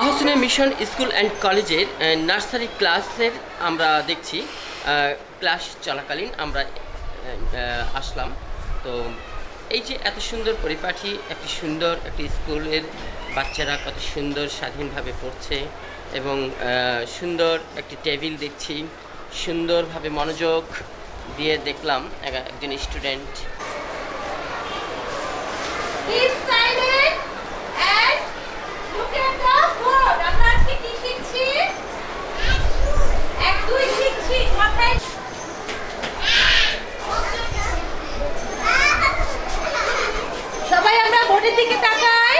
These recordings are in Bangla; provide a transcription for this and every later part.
আহসানের মিশন স্কুল অ্যান্ড কলেজের নার্সারি ক্লাসের আমরা দেখছি ক্লাস চলাকালীন আমরা আসলাম। তো এই যে এত সুন্দর পরিপাঠি একটি সুন্দর একটি স্কুলের বাচ্চারা কত সুন্দর স্বাধীনভাবে পড়ছে এবং সুন্দর একটি টেবিল দেখছি, সুন্দরভাবে মনোযোগ দিয়ে দেখলাম এক- একজন student Keep silent and look at the board. আমরা আজকে কি শিখছি? এক দুই শিখছি কথায় সবাই আমরা বোর্ডের দিকে তাকাই।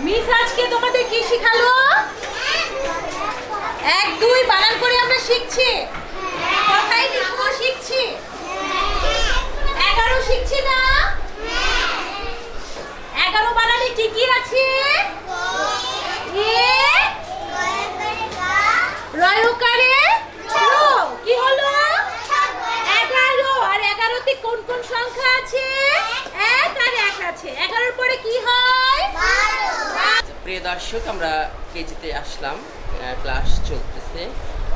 মিস, আজকে তোমাদের কি শিখালো? এক বানান করে আমরা শিখছি কথাই লিখব শিখছি এগারো শিখছি না এগারো বানানে কি কি আছে এ রয়কারে লো কি হলো এগারো আর এগারোতে কোন কোন সংখ্যা আছে এক আর এক আছে এগারোর পরে কি হয় প্রিয় দর্শক আমরা কেজিতে আসলাম। ক্লাস চলতেছে।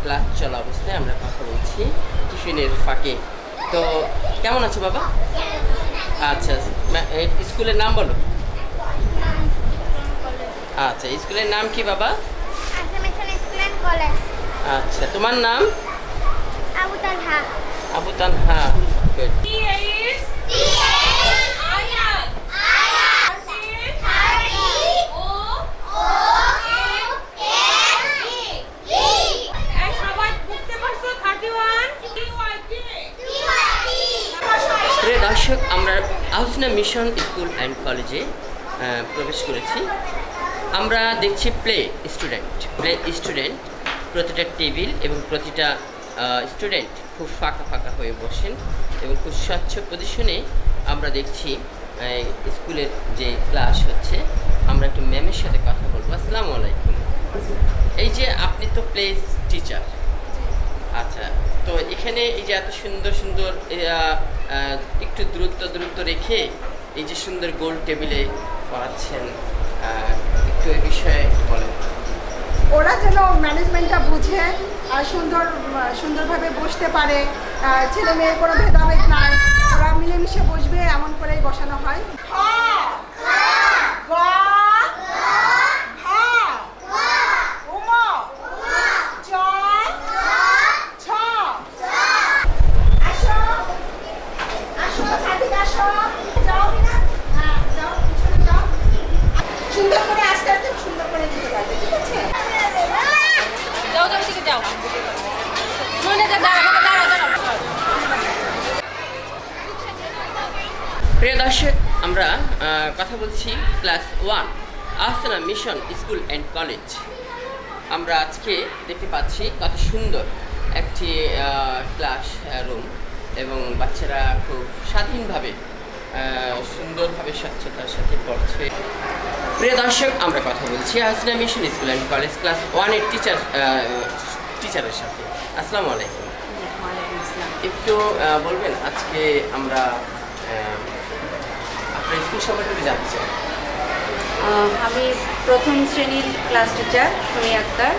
ক্লাস চলা অবস্থায় আমরা কথা বলছি টিফিনের ফাঁকে। তো কেমন আছো বাবা? আচ্ছা স্কুলের নাম বলো। আচ্ছা স্কুলের নাম কি বাবা? আচ্ছা তোমার নাম? Abu Tanha Good. He is আয়াত ও এই সবাই বুঝতে পারছ থার্টি ওয়ান প্রিয় দর্শক আমরা আহসনা মিশন স্কুল অ্যান্ড কলেজে প্রবেশ করেছি। আমরা দেখছি প্লে স্টুডেন্ট। প্লে স্টুডেন্ট প্রতিটা টেবিল এবং প্রতিটা স্টুডেন্ট খুব ফাঁকা ফাঁকা হয়ে বসেন এবং খুব স্বচ্ছ পজিশনে আমরা দেখছি স্কুলের যে ক্লাস হচ্ছে। আমরা একটু ম্যামের সাথে কথা বলব। আসসালামু আলাইকুম। এই যে আপনি তো প্লে টিচার। আচ্ছা তো এখানে এই যে এত সুন্দর সুন্দর একটু দূরত্ব দ্রুত রেখে এই যে সুন্দর গোল টেবিলে পড়াচ্ছেন একটু এই বিষয়ে বলেন। ওরা যেন ম্যানেজমেন্টটা বুঝে সুন্দর, সুন্দরভাবে বসতে পারে। ছেলে মেয়ের কোনো ভেদাভেদ নাই। ওরা মিলেমিশে বসবে, এমন করেই বসানো হয় আসো আসো সাথীরা আসো যাও বিনা হ্যাঁ যাও পিছনে যাও সুন্দর করে আস্তে আস্তে সুন্দর করে দিতে পারবে ঠিক আছে যাও যাও দিকে যাও মনে যা দাঁড়া দাঁড়া দাঁড়া প্রিয় দর্শক আমরা কথা বলছি class one Ahsana mission school and college আমরা আজকে দেখতে পাচ্ছি কত সুন্দর একটি ক্লাস রুম এবং বাচ্চারা খুব স্বাধীনভাবে সুন্দরভাবে স্বচ্ছতার সাথে পড়ছে। প্রিয় দর্শক আমরা কথা বলছি Ahsana mission school and college class ওয়ানের টিচার টিচারের সাথে। আসসালামু আলাইকুম। একটু বলবেন আজকে আমরা আমি প্রথম শ্রেণির ক্লাস টিচার সুমি আক্তার।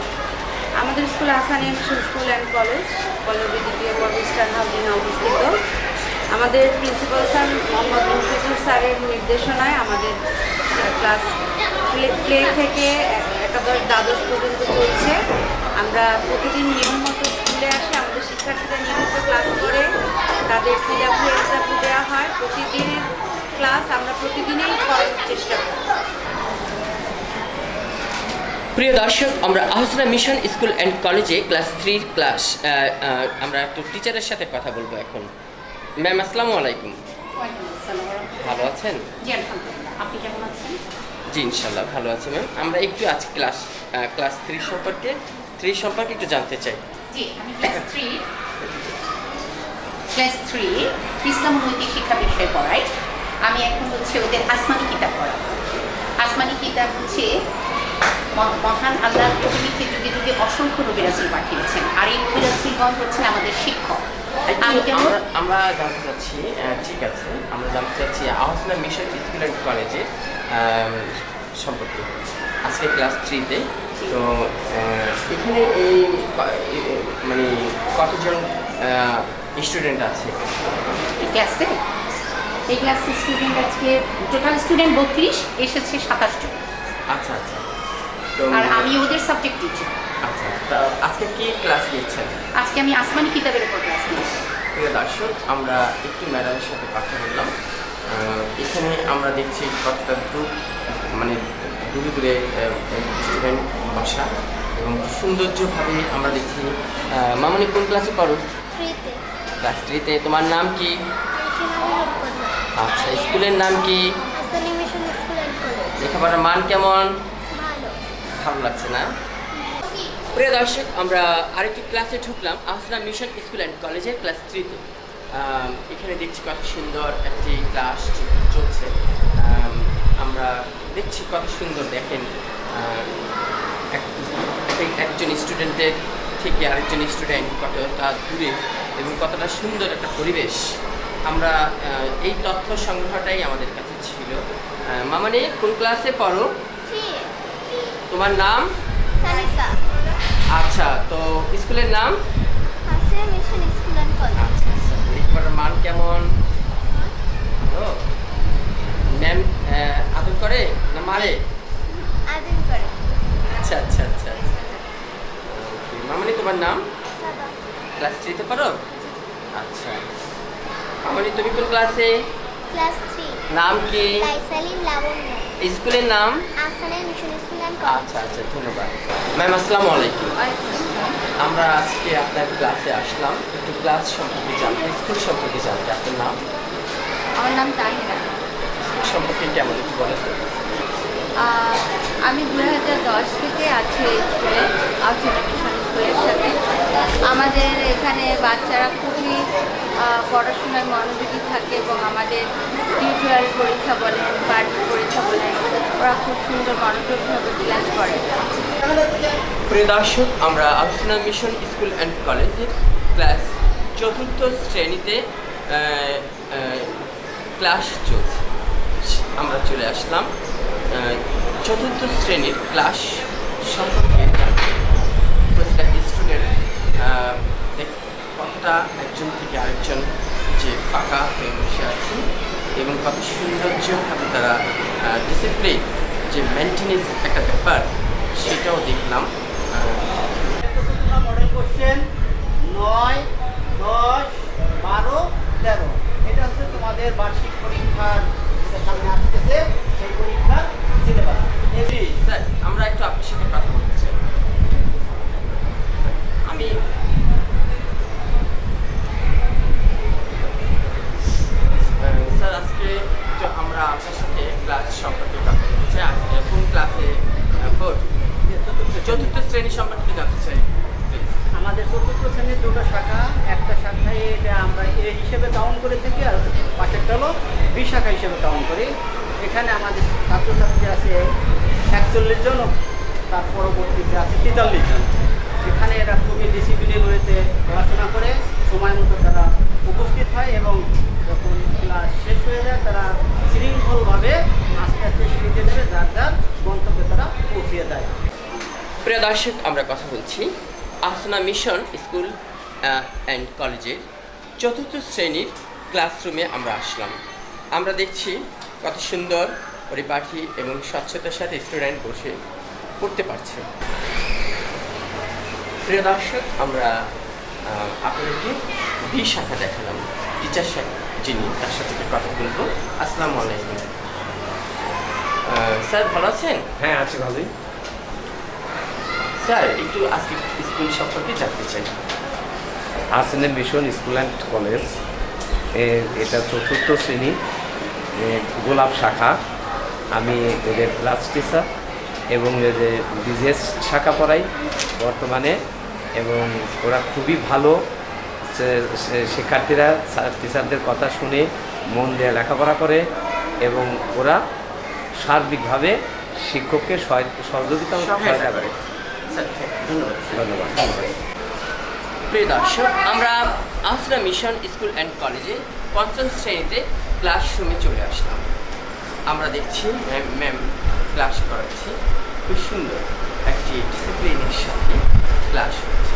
আমাদের school Asani mission school and college Pallabi দ্বিতীয় স্টার হাউজিং অবস্থিত। আমাদের প্রিন্সিপাল স্যার মোহাম্মদ মুফিজুর স্যারের নির্দেশনায় আমাদের ক্লাস প্লে থেকে একাদশ দ্বাদশ পর্যন্ত চলছে। আমরা প্রতিদিন নিয়মিত স্কুলে আসি, আমাদের শিক্ষার্থীরা নিয়মিত ক্লাস করে। তাদের এসডাব্লিউ দেওয়া হয়। প্রতিদিনের ক্লাস আমরা প্রতিদিনই করার চেষ্টা করি। প্রিয় দর্শক আমরা আহসানা মিশন স্কুল অ্যান্ড কলেজে ক্লাস থ্রির ক্লাস আমরা একটু টিচারের সাথে কথা বলব এখন। ম্যাম আসসালামু আলাইকুম। ভালো আছেন? জি আপনি কেমন আছেন? জি ইনশাল্লাহ ভালো আছি ম্যাম। আমরা একটু আজ ক্লাস ক্লাস থ্রি সম্পর্কে থ্রি সম্পর্কে একটু জানতে চাই। জি আমি ক্লাস থ্রি ক্লাস থ্রি ইসলাম নৈতিক শিক্ষা বিষয়ে পড়াই। আমি এখন হচ্ছে ওদের আসমানি কিতাব পড়াবো। আসমানি কিতাব হচ্ছে মহান আল্লাহ প্রভৃতি যুগে যুগে অসংখ্য নবী রাসুল পাঠিয়েছেন। আর এই নবী রাসুলগণ হচ্ছেন আমাদের শিক্ষক। আমি আমরা জানতে চাচ্ছি ঠিক আছে আমরা জানতে চাচ্ছি আহসানা মিশন স্কুল অ্যান্ড কলেজে সম্পর্কে। আজকে ক্লাস থ্রিতে তো এখানে এই মানে কতজন স্টুডেন্ট আছে? এই ক্লাসে এই ক্লাসে স্টুডেন্ট আজকে টোটাল স্টুডেন্ট বত্রিশ এসেছে সাতাশ জন। আচ্ছা আচ্ছা। তো আর আমি ওদের সাবজেক্ট টিচার আচ্ছা তা আজকে কি ক্লাস নিচ্ছেন আজকে আমি আসমানি কিতাবের উপর ক্লাস নিয়েছি প্রিয় দর্শক আমরা একটু ম্যাডামের সাথে কথা বললাম। এখানে আমরা দেখছি কতটা দূর মানে দূরে দূরে স্টুডেন্ট বসা এবং সৌন্দর্যভাবে আমরা দেখছি। মামনি কোন ক্লাসে পড়ো? ক্লাস থ্রিতে তোমার নাম কি? আচ্ছা স্কুলের নাম কি? লেখাপড়ার মান কেমন? ভালো লাগছে না? প্রিয় দর্শক, আমরা আরেকটি ক্লাসে ঢুকলাম। আহসানা মিশন স্কুল অ্যান্ড কলেজের ক্লাস থ্রিতে। এখানে দেখছি কত সুন্দর একটি ক্লাস চলছে। আমরা দেখছি কত সুন্দর, দেখেন এক- এক- একজন স্টুডেন্টের থেকে আরেকজন স্টুডেন্ট কতটা দূরে এবং কতটা সুন্দর একটা পরিবেশ। আমরা এই তথ্য সংগ্রহটাই আমাদের কাছে ছিল। মামানি কোন ক্লাসে পড়ো? তোমার নাম? আচ্ছা তো স্কুলের নাম? মান মিশন স্কুল অ্যান্ড কলেজ আচ্ছা আচ্ছা লেখাপড়ার মান কেমন ভালো ম্যাম আদর করে না মারে আদিন করে আচ্ছা আচ্ছা আচ্ছা আচ্ছা Okay, মামনি তোমার নাম সাদা ক্লাস থ্রিতে পারো আচ্ছা মামনি তুমি কোন ক্লাসে ক্লাস থ্রি নাম কি? লাইসালিন লাবণ্য স্কুলের নাম? Asana mission school and college আচ্ছা আচ্ছা ধন্যবাদ। ম্যাম আসসালামু আলাইকুম। আমরা আজকে আপনার ক্লাসে আসলাম। একটু ক্লাস সম্পর্কে জানতে স্কুল সম্পর্কে জানতে। আপনার নাম? আমার নাম তাহিরা। স্কুল সম্পর্কে কেমন একটু বলেন আমি দু হাজার দশ থেকে আছি স্কুলে এডুকেশন স্কুলের সাথে। আমাদের এখানে বাচ্চারা খুবই পড়াশোনায় মনোযোগী থাকে এবং আমাদের টিউটোরিয়াল পরীক্ষা বলেন বার্ষিক পরীক্ষা বলেন, ওরা খুব সুন্দর মনোযোগভাবে ক্লাস করে। প্রিয় দর্শক, আমরা আলোচনা মিশন স্কুল অ্যান্ড কলেজের ক্লাস চতুর্থ শ্রেণীতে ক্লাস চলছে। আমরা চলে আসলাম চতুর্থ শ্রেণির ক্লাস সম্পর্কে। কতটা একজন থেকে আরেকজন যে ফাঁকা হয়ে বসে আছে এবং কত সৌন্দর্যভাবে তারা ডিসিপ্লিন যে মেনটেনেন্স একটা ব্যাপার, সেটাও দেখলাম। মডেল কোশ্চেন নয় দশ বারো তেরো এটা হচ্ছে তোমাদের বার্ষিক পরীক্ষার সামনে আসতেছে সেই পরীক্ষার সিলেবাস জি স্যার আমরা একটু আপনার সাথে কথা বলতে চাই আমি আহ, স্যার আজকে তো আমরা আপনার সাথে ক্লাস সম্পর্কে কথা বলতে চাই আজকে কোন ক্লাসে বোর্ড চতুর্থ শ্রেণি সম্পর্কে জানতে চাই Please. আমাদের চতুর্থ শ্রেণির দুটো শাখা একটা শাখায় এটা আমরা এ হিসেবে কাউন্ট করে থাকি আর পাশেরটা হলো বি শাখা হিসেবে কাউন্ট করি এখানে আমাদের ছাত্রছাত্রী আছে একচল্লিশ জন ও তার পরবর্তীতে আছে তেতাল্লিশ জন এখানে এরা খুবই ডিসিপ্লিন হয়েছে পড়াশোনা করে সময় মতো তারা উপস্থিত হয় এবং যখন ক্লাস শেষ হয়ে যায় তারা শৃঙ্খলভাবে আস্তে আস্তে সিঁড়িতে নেবে যার যার গন্তব্যে তারা পৌঁছিয়ে দেয় প্রিয় দর্শক, আমরা কথা বলছি আসনা মিশন স্কুল অ্যান্ড কলেজের চতুর্থ শ্রেণির ক্লাসরুমে আমরা আসলাম। আমরা দেখছি কত সুন্দর পরিপাটি এবং স্বচ্ছতার সাথে স্টুডেন্ট বসে পড়তে পারছে। প্রিয় দর্শক, আমরা আপনাদেরকে বি শাখা দেখালাম। টিচার শাখা যিনি, তার সাথে কথা বলব। আসসালামু আলাইকুম। স্যার, ভালো আছেন? হ্যাঁ আছে, ভালোই। স্যার একটু আজকে স্কুল সম্পর্কে জানতে চাই। হাসিনের মিশন স্কুল অ্যান্ড কলেজ এ- এটা চতুর্থ শ্রেণি গোলাপ শাখা। আমি এদের ক্লাস টিচার এবং এদের বিজনেস শাখা পড়াই বর্তমানে এবং ওরা খুবই ভালো। শিক্ষার্থীরা টিচারদের কথা শুনে মন দিয়ে লেখাপড়া করে এবং ওরা সার্বিকভাবে শিক্ষককে সহায়- সহযোগিতা সহায়তা করে। ধন্যবাদ ধন্যবাদ প্রিয় দর্শক আমরা আহসরা মিশন স্কুল অ্যান্ড কলেজে পঞ্চম শ্রেণীতে ক্লাসরুমে চলে আসলাম। আমরা দেখছি ম্যাম ম্যাম ক্লাস করাচ্ছি। খুব সুন্দর একটি ডিসিপ্লিনের সাথে ক্লাস হচ্ছে।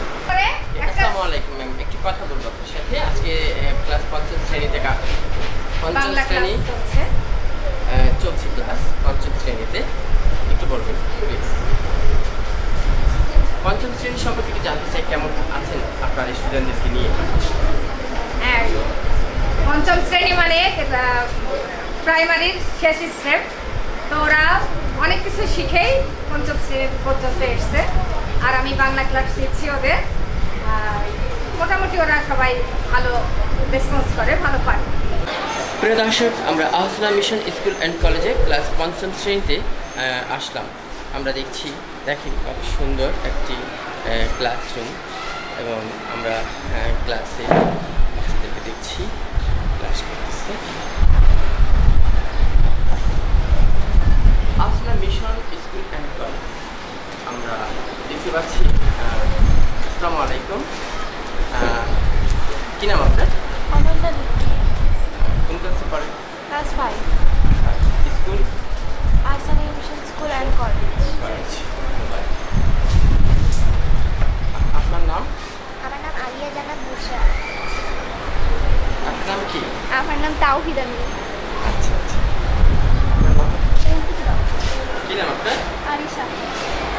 আসসালামু আলাইকুম ম্যাম একটি কথা বলব আপনার সাথে। আজকে ক্লাস পঞ্চম শ্রেণীতে পঞ্চম শ্রেণি চলছে। ক্লাস পঞ্চম শ্রেণীতে। একটু বলবেন প্লিজ পঞ্চম শ্রেণি সম্পর্কে একটু জানতে চাই? কেমন আছেন আপনার স্টুডেন্টদেরকে নিয়ে? হ্যাঁ পঞ্চম শ্রেণি মানে প্রাইমারির শেষ স্টেপ তো ওরা অনেক কিছু শিখেই পঞ্চম শ্রেণি পর্যন্ত এসছে। আর আমি বাংলা ক্লাস দিচ্ছি ওদের। মোটামুটি ওরা সবাই ভালো রেসপন্স করে ভালো পারে। প্রিয় দর্শক আমরা আহসানা মিশন স্কুল অ্যান্ড কলেজে ক্লাস পঞ্চম শ্রেণীতে আসলাম। আমরা দেখছি দেখেন কত সুন্দর একটি ক্লাসরুম এবং আমরা ক্লাসে বাচ্চাদেরকে দেখছি ক্লাস করতেছে। Ahsana mission school and college আমরা দেখতে পাচ্ছি আসসালামু আলাইকুম। কি নাম আপনার? অনন্যা কোন ক্লাসে পড়েন class five school Asani mission school and college college আপনার নাম আমার নাম আলিয়া জান্নাত বুসরা আপনার নাম কি আমার নাম তাওহিদ আমি আচ্ছা আচ্ছা আপনার নাম কি নাম আপনার আরিশা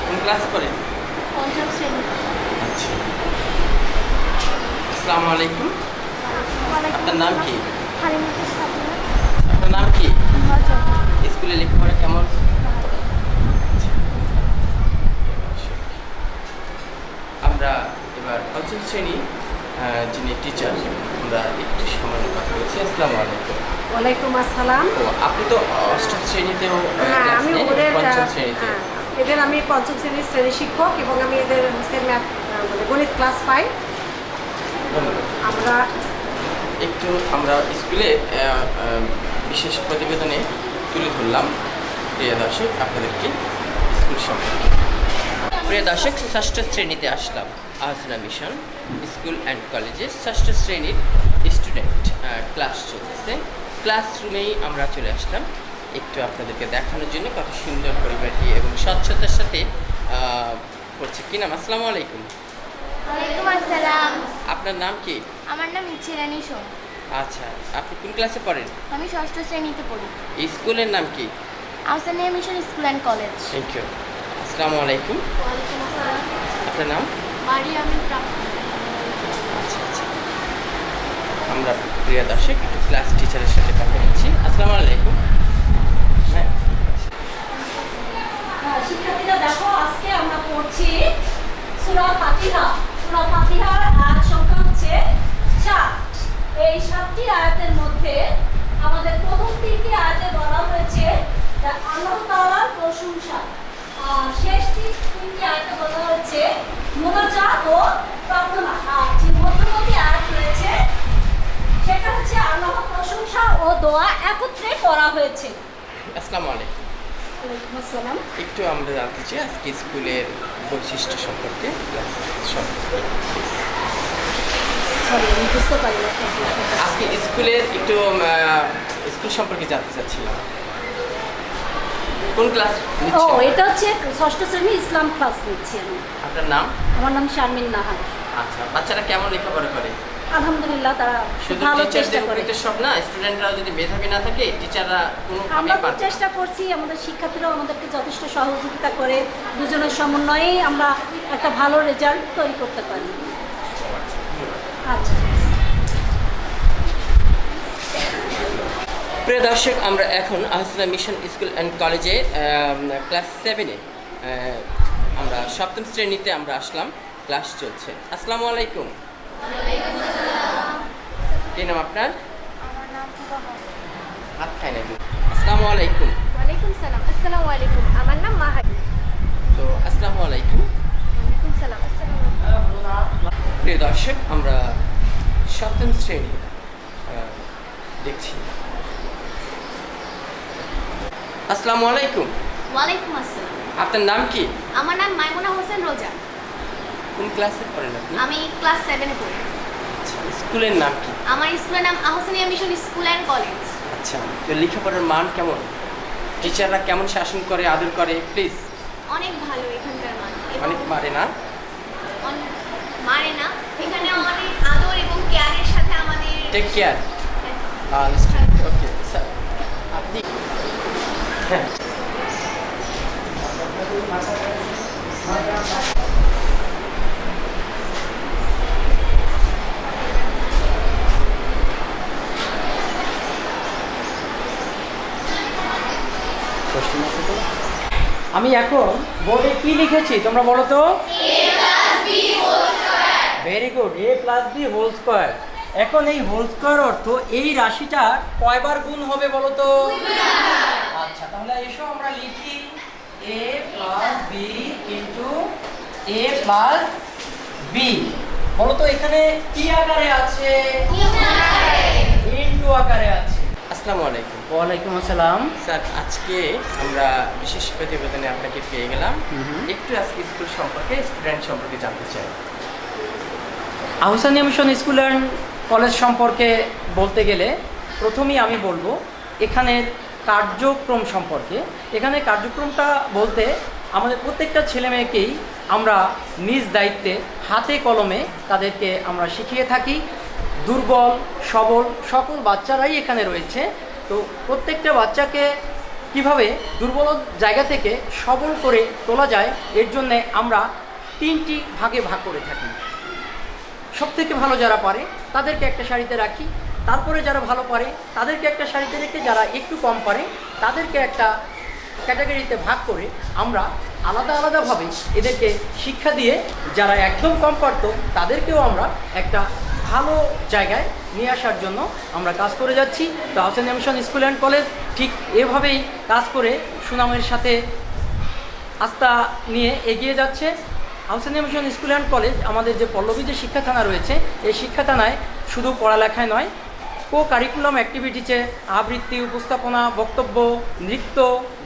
কোন ক্লাসে পড়েন পঞ্চম শ্রেণি আচ্ছা আসসালামু আলাইকুম আপনার নাম কি হালিমুদ্দিন সাবিনা আপনার নাম কি হজম স্কুলে লেখাপড়া কেমন আমরা এবার পঞ্চম শ্রেণি আহ, যিনি টিচার আমরা একটু সামান্য কথা বলছি আসসালামু আলাইকুম ও আপনি তো অষ্টম শ্রেণীতেও হ্যাঁ আমি ওদের হ্যাঁ, এদের আমি পঞ্চম শ্রেণির শ্রেণি শিক্ষক এবং আমি এদের হচ্ছে ম্যাথ মানে গণিত ক্লাস পাই। আমরা একটু আমরা স্কুলে বিশেষ প্রতিবেদনে তুলে ধরলাম প্রিয় দর্শক আপনাদেরকে স্কুল সম্পর্কে। প্রিয় দর্শক ষষ্ঠ শ্রেণীতে আসলাম। আহসনা মিশন স্কুল অ্যান্ড কলেজের ষষ্ঠ শ্রেণির স্টুডেন্ট ক্লাস চলতেছে। ক্লাসরুমেই আমরা চলে আসলাম। একটু আপনাদেরকে দেখানোর জন্য কত সুন্দর পরিবারটি এবং স্বচ্ছতার সাথে পড়ছে কি নাম? আসসালামু আলাইকুম। আসসালাম। আপনার নাম কি? আমার নাম ইচ্ছিরানি সোম। আচ্ছা আপনি কোন ক্লাসে পড়েন? আমি ষষ্ঠ শ্রেণীতে পড়ি। স্কুলের নাম কি? Asania mission school and college. Thank you. আসসালামু আলাইকুম। আপনার নাম? প্রাপ্ত আচ্ছা আচ্ছা আমরা প্রিয়া দর্শক একটু ক্লাস টিচারের সাথে কথা বলছি। আসসালামু আলাইকুম। হ্যাঁ। হ্যাঁ, হচ্ছে এই সাতটি মধ্যে আমাদের তিনটি বলা হয়েছে প্রশংসা। শেষ তিন- তিনটি ও প্রার্থনা। আর সেটা হচ্ছে আল্লাহর প্রশংসা ও দোয়া একত্রে করা হয়েছে। আসসালামু আলাইকুম। আসসালাম। একটু আমরা জানতে চাই আজকে স্কুলের বৈশিষ্ট্য সম্পর্কে আজকে স্কুলের একটু স্কুল সম্পর্কে জানতে চাচ্ছিলাম। কোন ক্লাস ও এটা হচ্ছে ষষ্ঠ শ্রেণি ইসলাম ক্লাস নিচ্ছি আমি। আপনার নাম? আমার নাম শারমিন নাহার। আচ্ছা বাচ্চারা কেমন লেখাপড়া করে? আলহামদুলিল্লাহ তারা শুধু ভালো চেষ্টা করে। তো সব না স্টুডেন্টরা যদি মেধাবী না থাকে টিচাররা কোনো আমরা চেষ্টা করছি আমাদের শিক্ষার্থীরাও আমাদেরকে যথেষ্ট সহযোগিতা করে দুজনের সমন্বয়েই আমরা একটা ভালো রেজাল্ট তৈরি করতে পারি। আচ্ছা। প্রিয় দর্শক আমরা এখন আহসানা মিশন স্কুল অ্যান্ড কলেজে ক্লাস সেভেনে আমরা সপ্তম শ্রেণীতে আমরা আসলাম ক্লাস চলছে। আসসালামু আলাইকুম। কি নাম আপনার? আমার নাম ফুবাহা হাত খায় নাকি? আসসালামু আলাইকুম। ওয়ালাইকুম সালাম। আসসালামু আলাইকুম। আমার নাম মাহাদি তো আসসালামু আলাইকুম। ওয়ালাইকুম সালাম। আসসালামু আলাইকুম। প্রিয় দর্শক আমরা সপ্তম শ্রেণি দেখছি। আসসালামু আলাইকুম। ওয়ালাইকুম আসসালাম। আপনার নাম কি? আমার নাম মাইমুনা হোসেন রোজা। কোন ক্লাসে পড়েন আপনি? আমি ক্লাস সেভেনে পড়ি। আচ্ছা, স্কুলের নাম কি? আমার স্কুলের নাম Ahsania mission school and college. আচ্ছা তো লেখাপড়ার মান কেমন? টিচাররা কেমন শাসন করে আদর করে? প্লিজ। অনেক ভালো এখানকার মান। অনেক মারে না? মারে না। এখানে অনেক আদর এবং কেয়ারের সাথে আমাদের টেক কেয়ার ওকে স্যার আপনি হ্যাঁ। আমি এখন বোর্ডে কি লিখেছি? তোমরা বলো তো? Very good A plus B whole square এখন এই হোল স্কোয়ার অর্থ এই রাশিটা কয়বার গুণ হবে বলো তো? আচ্ছা তাহলে এসো আমরা লিখি A plus B into A plus B বলো তো এখানে কি আকারে আছে? ইন্টু আকারে আছে। আসসালামু আলাইকুম। ওয়ালাইকুম আসসালাম। স্যার আজকে আমরা বিশেষ প্রতিবেদনে আপনাকে পেয়ে গেলাম। একটু আজকে স্কুল সম্পর্কে স্টুডেন্ট সম্পর্কে জানতে চাই। Ahsania mission school and college সম্পর্কে বলতে গেলে প্রথমেই আমি বলব এখানের কার্যক্রম সম্পর্কে। এখানে কার্যক্রমটা বলতে আমাদের প্রত্যেকটা ছেলে মেয়েকেই আমরা নিজ দায়িত্বে হাতে কলমে তাদেরকে আমরা শিখিয়ে থাকি। দুর্বল, সবল, সকল বাচ্চারাই এখানে রয়েছে। তো প্রত্যেকটা বাচ্চাকে কীভাবে দুর্বল জায়গা থেকে সবল করে তোলা যায়, এর জন্যে আমরা তিনটি ভাগে ভাগ করে থাকি। সব থেকে ভালো যারা পারে, তাদেরকে একটা শাড়িতে রাখি। তারপরে যারা ভালো পারে, তাদেরকে একটা শাড়িতে রেখে যারা একটু কম পারে, তাদেরকে একটা ক্যাটাগরিতে ভাগ করে আমরা আলাদা আলাদাভাবে এদেরকে শিক্ষা দিয়ে যারা একদম কম পারতো, তাদেরকেও আমরা একটা ভালো জায়গায় নিয়ে আসার জন্য আমরা কাজ করে যাচ্ছি। তো হাউসেন মিশন স্কুল অ্যান্ড কলেজ ঠিক এভাবেই কাজ করে সুনামের সাথে আস্থা নিয়ে এগিয়ে যাচ্ছে। হাউসেনিয়া মিশন স্কুল অ্যান্ড কলেজ আমাদের যে পল্লবী যে শিক্ষা থানা রয়েছে, এই শিক্ষা থানায় শুধু পড়ালেখায় নয় কো কারিকুলাম অ্যাক্টিভিটিসে আবৃত্তি, উপস্থাপনা, বক্তব্য, নৃত্য,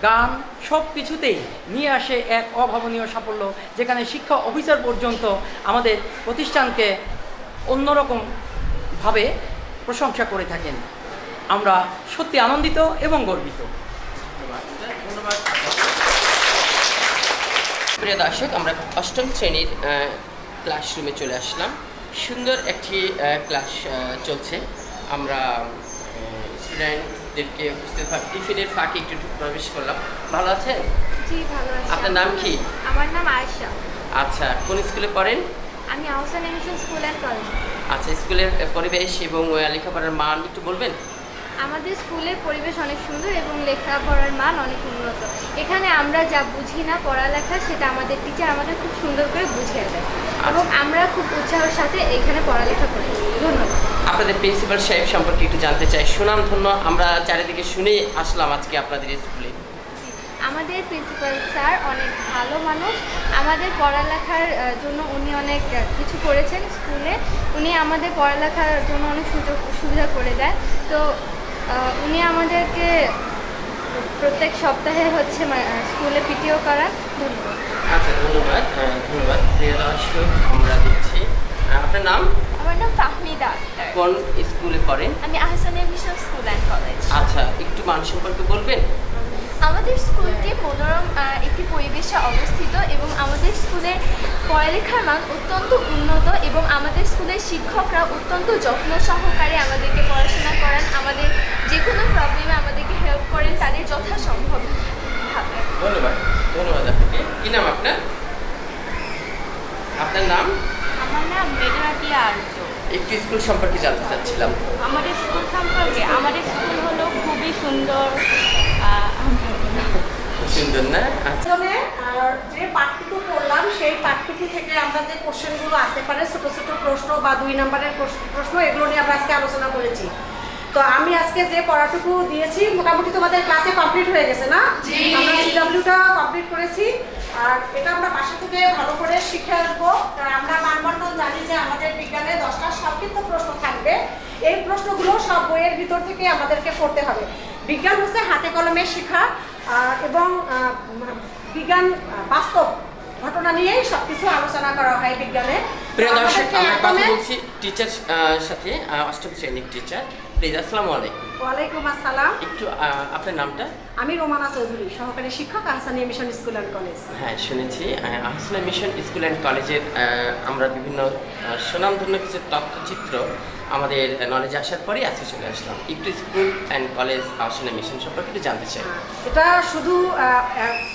গান সব কিছুতেই নিয়ে আসে এক অভাবনীয় সাফল্য, যেখানে শিক্ষা অফিসার পর্যন্ত আমাদের প্রতিষ্ঠানকে অন্যরকমভাবে প্রশংসা করে থাকেন। আমরা সত্যি আনন্দিত এবং গর্বিত। ধন্যবাদ প্রিয় দর্শক আমরা অষ্টম শ্রেণির ক্লাসরুমে চলে আসলাম। সুন্দর একটি ক্লাস চলছে। আমরা স্টুডেন্টদেরকে উপস্থিত ভাব টিফিনের ফাঁকে একটু প্রবেশ করলাম। ভালো আছেন? জি ভালো আছি। আপনার নাম কি? আমার নাম আয়েশা। আচ্ছা কোন স্কুলে পড়েন? আমি Ahsan mission school and college আচ্ছা স্কুলের পরিবেশ এবং লেখাপড়ার মান একটু বলবেন? আমাদের স্কুলের পরিবেশ অনেক সুন্দর এবং লেখাপড়ার মান অনেক উন্নত। এখানে আমরা যা বুঝি না পড়ালেখা সেটা আমাদের টিচার আমাদের খুব সুন্দর করে বুঝিয়ে দেয়। এবং আমরা খুব উৎসাহের সাথে এখানে পড়ালেখা করি। ধন্যবাদ। আপনাদের প্রিন্সিপাল সাহেব সম্পর্কে একটু জানতে চাই। সুনাম ধন্য আমরা চারিদিকে শুনেই আসলাম আজকে আপনাদের স্কুলে। আমাদের প্রিন্সিপাল স্যার অনেক ভালো মানুষ। আমাদের পড়ালেখার জন্য উনি অনেক কিছু করেছেন স্কুলে। উনি আমাদের পড়ালেখার জন্য অনেক সুযোগ সুবিধা করে দেয়। তো উনি আমাদেরকে প্রত্যেক সপ্তাহে হচ্ছে স্কুলে পিটিও করান। ধন্যবাদ। আচ্ছা ধন্যবাদ হ্যাঁ, ধন্যবাদ। প্রিয় দর্শক আমরা আহ, আপনার নাম? আমার নাম ফাহমিদা আক্তার। কোন স্কুলে পড়েন? আমি Ahsania mission school and college. আচ্ছা একটু মান সম্পর্কে বলবেন? আমাদের স্কুলটি মনোরম একটি পরিবেশে অবস্থিত এবং আমাদের স্কুলের পড়ালেখার মান অত্যন্ত উন্নত এবং আমাদের স্কুলের শিক্ষকরা অত্যন্ত যত্ন সহকারে আমাদেরকে পড়াশোনা করান। আমাদের যে কোনো প্রবলেমে আমাদেরকে হেল্প করেন তাদের যথাসম্ভব ভাবে। ধন্যবাদ। ধন্যবাদ আপনাকে। কি নাম আপনার? আপনার নাম? আমার নাম বেদনাটি আর্য। একটু স্কুল সম্পর্কে জানতে চাচ্ছিলাম। আমাদের স্কুল সম্পর্কে আমাদের স্কুল হলো খুবই সুন্দর সুন্দর না? আর যে পাঠটুকু পড়লাম সেই পাঠটুকু থেকে আমরা যে কোশ্চেনগুলো আসতে পারে ছোট ছোট প্রশ্ন বা দুই নম্বরের প্রশ্ন- এগুলো নিয়ে আমরা আজকে আলোচনা করেছি। তো আমি আজকে যে পড়াটুকু দিয়েছি মোটামুটি তোমাদের ক্লাসে কমপ্লিট হয়ে গেছে না? আমরা সিডাব্লিউটা কমপ্লিট করেছি। আর এটা আমরা বাসা থেকে ভালো করে শিখে কারণ আমরা মানবন্ধন জানি যে আমাদের বিজ্ঞানে দশটা সংক্ষিপ্ত প্রশ্ন থাকবে। এই প্রশ্নগুলো সব বইয়ের ভিতর থেকে আমাদেরকে পড়তে হবে। বিজ্ঞান হচ্ছে হাতে কলমে শেখা। এবং বিজ্ঞান বাস্তব ঘটনা নিয়েই সবকিছু আলোচনা করা হয় বিজ্ঞানে। প্রিয় দর্শক আমরা কথা বলছি টিচার সাথে অষ্টম শ্রেণির টিচার প্লিজ আসসালামু আলাইকুম। ওয়ালাইকুম আসসালাম। একটু আপনার নামটা? আমি রোমানা চৌধুরী সহকারী শিক্ষক Ahsania mission school and college. হ্যাঁ শুনেছি। আহসানা মিশন স্কুল অ্যান্ড কলেজের আমরা বিভিন্ন সুনামধন্য কিছু তথ্যচিত্র আমাদের নলেজে আসার পরেই আজকে চলে আসলাম। একটু school and college Ahsana mission সম্পর্কে একটু জানতে চাই। এটা শুধু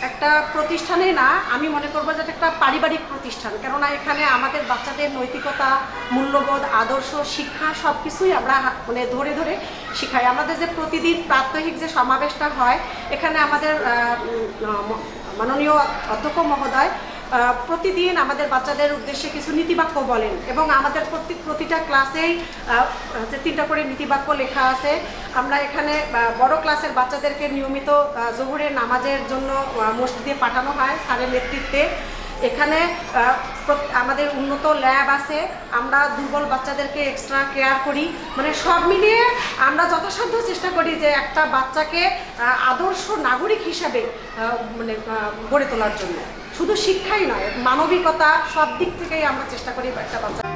একটা প্রতিষ্ঠানে না আমি মনে করব যে একটা পারিবারিক প্রতিষ্ঠান। কেননা এখানে আমাদের বাচ্চাদের নৈতিকতা মূল্যবোধ আদর্শ শিক্ষা সব কিছুই আমরা মানে ধরে ধরে শিখাই। আমাদের যে প্রতিদিন প্রাত্যহিক যে সমাবেশটা হয়, এখানে আমাদের মাননীয় অধ্যক্ষ মহোদয় প্রতিদিন আমাদের বাচ্চাদের উদ্দেশ্যে কিছু নীতিবাক্য বলেন এবং আমাদের প্রতি, প্রতিটা ক্লাসেই যে তিনটা করে নীতিবাক্য লেখা আছে। আমরা এখানে বড় ক্লাসের বাচ্চাদেরকে নিয়মিত জোহরের নামাজের জন্য মসজিদে পাঠানো হয়, স্যারের নেতৃত্বে। এখানে আমাদের উন্নত ল্যাব আছে, আমরা দুর্বল বাচ্চাদেরকে এক্সট্রা কেয়ার করি। মানে সব মিলিয়ে আমরা যথাসাধ্য চেষ্টা করি যে একটা বাচ্চাকে আদর্শ নাগরিক হিসাবে মানে গড়ে তোলার জন্য। শুধু শিক্ষাই নয়, মানবিকতা সব দিক থেকেই আমরা চেষ্টা করি একটা বাচ্চা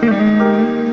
Mm-hmm.